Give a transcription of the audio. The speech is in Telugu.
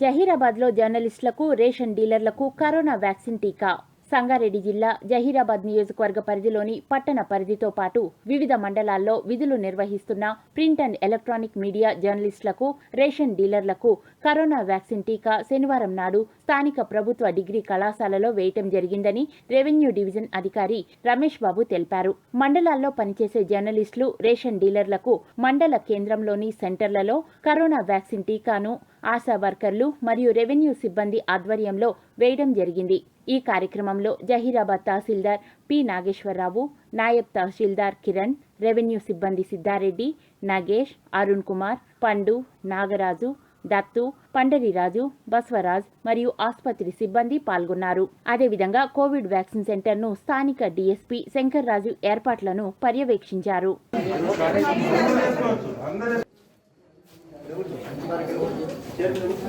జహీరాబాద్లో జర్నలిస్టులకు రేషన్ డీలర్లకు కరోనా వ్యాక్సిన్ టీకా. సంగారెడ్డి జిల్లా జహీరాబాద్ నియోజకవర్గ పరిధిలోని పట్టణ పరిధితో పాటు వివిధ మండలాల్లో విధులు నిర్వహిస్తున్న ప్రింట్ అండ్ ఎలక్ట్రానిక్ మీడియా జర్నలిస్టులకు రేషన్ డీలర్లకు కరోనా వ్యాక్సిన్ టీకా శనివారం నాడు స్థానిక ప్రభుత్వ డిగ్రీ కళాశాలలో వేయటం జరిగిందని రెవెన్యూ డివిజన్ అధికారి రమేష్ బాబు తెలిపారు. మండలాల్లో పనిచేసే జర్నలిస్టులు రేషన్ డీలర్లకు మండల కేంద్రంలోని సెంటర్లలో కరోనా వ్యాక్సిన్ టీకాను ఆశా వర్కర్లు మరియు రెవెన్యూ సిబ్బంది ఆధ్వర్యంలో వేయడం జరిగింది. ఈ కార్యక్రమంలో జహీరాబాద్ తహసీల్దార్ పి నాగేశ్వరరావు నాయబ్ తహసీల్దార్ కిరణ్ రెవెన్యూ సిబ్బంది సిద్ధారెడ్డి నాగేష్ అరుణ్ కుమార్ పండు నాగరాజు దత్తు పండరిరాజు బస్వరాజ్ మరియు ఆసుపత్రి సిబ్బంది పాల్గొన్నారు. అదేవిధంగా కోవిడ్ వ్యాక్సిన్ సెంటర్ను స్థానిక డీఎస్పీ శంకర్ రాజు ఏర్పాట్లను పర్యవేక్షించారు. 감사합니다.